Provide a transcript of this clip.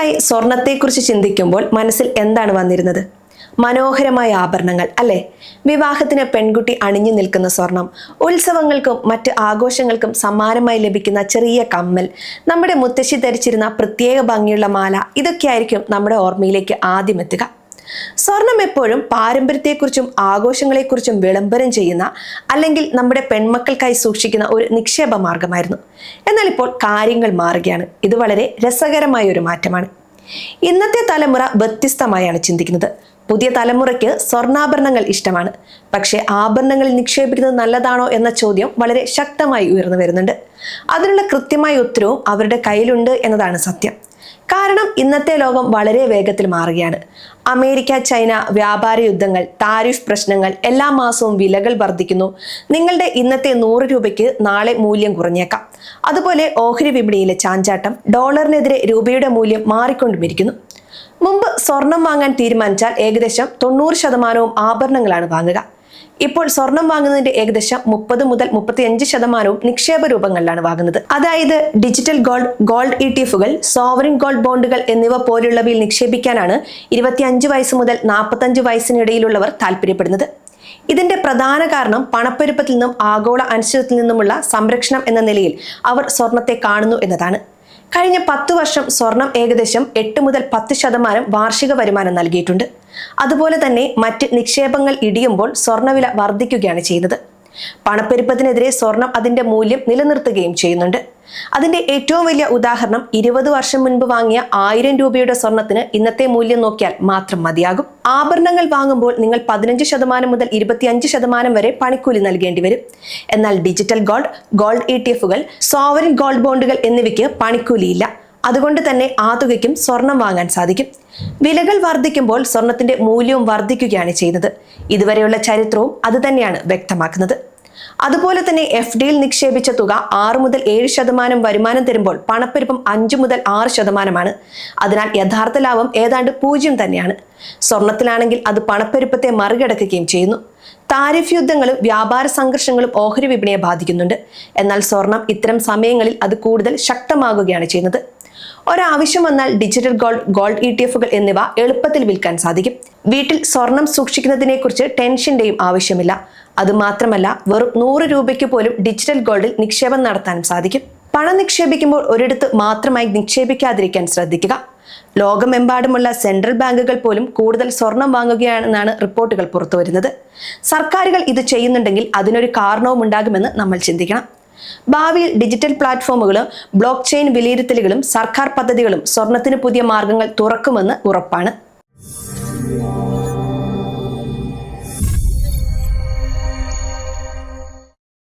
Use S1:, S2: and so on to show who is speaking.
S1: വർഷങ്ങളായി സ്വർണത്തെക്കുറിച്ച് ചിന്തിക്കുമ്പോൾ മനസ്സിൽ എന്താണ് വന്നിരുന്നത്? മനോഹരമായ ആഭരണങ്ങൾ അല്ലെ? വിവാഹത്തിന് പെൺകുട്ടി അണിഞ്ഞു നിൽക്കുന്ന സ്വർണം ഉത്സവങ്ങൾക്കും മറ്റ് ആഘോഷങ്ങൾക്കും സമ്മാനമായി ലഭിക്കുന്ന ചെറിയ കമ്മൽ നമ്മുടെ മുത്തശ്ശി ധരിച്ചിരുന്ന പ്രത്യേക ഭംഗിയുള്ള മാല ഇതൊക്കെയായിരിക്കും നമ്മുടെ ഓർമ്മയിലേക്ക് ആദ്യം എത്തുക. സ്വർണം എപ്പോഴും പാരമ്പര്യത്തെക്കുറിച്ചും ആഘോഷങ്ങളെക്കുറിച്ചും വിളംബരം ചെയ്യുന്ന അല്ലെങ്കിൽ നമ്മുടെ പെൺമക്കൾക്കായി സൂക്ഷിക്കുന്ന ഒരു നിക്ഷേപ മാർഗമായിരുന്നു. എന്നാൽ ഇപ്പോൾ കാര്യങ്ങൾ മാറുകയാണ്. ഇത് വളരെ രസകരമായ ഒരു മാറ്റമാണ്. ഇന്നത്തെ തലമുറ വ്യത്യസ്തമായാണ് ചിന്തിക്കുന്നത്. പുതിയ തലമുറയ്ക്ക് സ്വർണാഭരണങ്ങൾ ഇഷ്ടമാണ്. പക്ഷേ ആഭരണങ്ങളിൽ നിക്ഷേപിക്കുന്നത് നല്ലതാണോ എന്ന ചോദ്യം വളരെ ശക്തമായി ഉയർന്നു വരുന്നുണ്ട്. അതിനുള്ള കൃത്യമായ ഉത്തരവും അവരുടെ കയ്യിലുണ്ട് എന്നതാണ് സത്യം. കാരണം ഇന്നത്തെ ലോകം വളരെ വേഗത്തിൽ മാറുകയാണ്. അമേരിക്ക ചൈന വ്യാപാര യുദ്ധങ്ങൾ താരിഫ് പ്രശ്നങ്ങൾ എല്ലാ മാസവും വിലകൾ വർദ്ധിക്കുന്നു. നിങ്ങളുടെ ഇന്നത്തെ നൂറ് രൂപയ്ക്ക് നാളെ മൂല്യം കുറഞ്ഞേക്കാം. അതുപോലെ ഓഹരി വിപണിയിലെ ചാഞ്ചാട്ടം ഡോളറിനെതിരെ രൂപയുടെ മൂല്യം മാറിക്കൊണ്ടുമിരിക്കുന്നു. മുമ്പ് സ്വർണം വാങ്ങാൻ തീരുമാനിച്ചാൽ ഏകദേശം തൊണ്ണൂറ് ശതമാനവും ആഭരണങ്ങളാണ് വാങ്ങുക. ഇപ്പോൾ സ്വർണം വാങ്ങുന്നതിന്റെ ഏകദേശം മുപ്പത് മുതൽ മുപ്പത്തിയഞ്ച് ശതമാനവും നിക്ഷേപ രൂപങ്ങളിലാണ് വാങ്ങുന്നത്. അതായത് digital gold gold E T എഫുകൾ sovereign gold ബോണ്ടുകൾ എന്നിവ പോലുള്ളവയിൽ നിക്ഷേപിക്കാനാണ് ഇരുപത്തിയഞ്ച് വയസ്സ് മുതൽ നാൽപ്പത്തഞ്ച് വയസ്സിനിടയിലുള്ളവർ താല്പര്യപ്പെടുന്നത് ഇതിന്റെ പ്രധാന കാരണം പണപ്പെരുപ്പത്തിൽ നിന്നും ആഗോള അനിശ്ചിതത്തിൽ നിന്നുമുള്ള സംരക്ഷണം എന്ന നിലയിൽ അവർ സ്വർണത്തെ കാണുന്നു എന്നതാണ്. കഴിഞ്ഞ പത്ത് വർഷം സ്വർണം ഏകദേശം എട്ട് മുതൽ പത്ത് ശതമാനം വാർഷിക വരുമാനം നൽകിയിട്ടുണ്ട്. അതുപോലെ തന്നെ മറ്റ് നിക്ഷേപങ്ങൾ ഇടിയുമ്പോൾ സ്വർണവില വർദ്ധിക്കുകയാണ് ചെയ്യുന്നത്. പണപ്പെരുപ്പത്തിനെതിരെ സ്വർണം അതിന്റെ മൂല്യം നിലനിർത്തുകയും ചെയ്യുന്നുണ്ട്. അതിന്റെ ഏറ്റവും വലിയ ഉദാഹരണം ഇരുപത് വർഷം മുൻപ് വാങ്ങിയ ആയിരം രൂപയുടെ സ്വർണത്തിന് ഇന്നത്തെ മൂല്യം നോക്കിയാൽ മാത്രം മതിയാകും. ആഭരണങ്ങൾ വാങ്ങുമ്പോൾ നിങ്ങൾ പതിനഞ്ച് ശതമാനം മുതൽ ഇരുപത്തിയഞ്ച് ശതമാനം വരെ പണിക്കൂലി നൽകേണ്ടി വരും. എന്നാൽ digital gold gold E T എഫുകൾ sovereign gold ബോണ്ടുകൾ എന്നിവയ്ക്ക് പണിക്കൂലിയില്ല. അതുകൊണ്ട് തന്നെ ആ തുകയ്ക്കും സ്വർണം വാങ്ങാൻ സാധിക്കും. വിലകൾ വർദ്ധിക്കുമ്പോൾ സ്വർണത്തിന്റെ മൂല്യവും വർദ്ധിക്കുകയാണ് ചെയ്യുന്നത്. ഇതുവരെയുള്ള ചരിത്രവും അതുതന്നെയാണ് വ്യക്തമാക്കുന്നത്. അതുപോലെ തന്നെ എഫ് ഡിയിൽ നിക്ഷേപിച്ച തുക ആറ് മുതൽ ഏഴ് ശതമാനം വരുമാനം തരുമ്പോൾ പണപ്പെരുപ്പം അഞ്ച് മുതൽ ആറ് ശതമാനമാണ്. അതിനാൽ യഥാർത്ഥ ലാഭം ഏതാണ്ട് പൂജ്യം തന്നെയാണ്. സ്വർണത്തിലാണെങ്കിൽ അത് പണപ്പെരുപ്പത്തെ മറികടക്കുകയും ചെയ്യുന്നു. താരിഫ് യുദ്ധങ്ങളും വ്യാപാര സംഘർഷങ്ങളും ഓഹരി വിപണിയെ ബാധിക്കുന്നുണ്ട്. എന്നാൽ സ്വർണം ഇത്തരം സമയങ്ങളിൽ അത് കൂടുതൽ ശക്തമാകുകയാണ് ചെയ്യുന്നത്. ഒരാവശ്യം വന്നാൽ digital gold gold E T എഫുകൾ എന്നിവ എളുപ്പത്തിൽ വിൽക്കാൻ സാധിക്കും. വീട്ടിൽ സ്വർണം സൂക്ഷിക്കുന്നതിനെ കുറിച്ച് ടെൻഷന്റെയും ആവശ്യമില്ല. അതുമാത്രമല്ല വെറും നൂറ് രൂപയ്ക്ക് പോലും ഡിജിറ്റൽ ഗോൾഡിൽ നിക്ഷേപം നടത്താനും സാധിക്കും. പണം നിക്ഷേപിക്കുമ്പോൾ ഒരിടത്ത് മാത്രമായി നിക്ഷേപിക്കാതിരിക്കാൻ ശ്രദ്ധിക്കുക. ലോകമെമ്പാടുമുള്ള സെൻട്രൽ ബാങ്കുകൾ പോലും കൂടുതൽ സ്വർണം വാങ്ങുകയാണെന്നാണ് റിപ്പോർട്ടുകൾ പുറത്തുവരുന്നത്. സർക്കാരുകൾ ഇത് ചെയ്യുന്നുണ്ടെങ്കിൽ അതിനൊരു കാരണവും ഉണ്ടാകുമെന്ന് നമ്മൾ ചിന്തിക്കണം. ഭാവിയിൽ ഡിജിറ്റൽ പ്ലാറ്റ്ഫോമുകളും ബ്ലോക്ക് ചെയിൻ വിലയിരുത്തലുകളും സർക്കാർ പദ്ധതികളും സ്വർണത്തിന് പുതിയ മാർഗങ്ങൾ തുറക്കുമെന്ന് ഉറപ്പാണ്.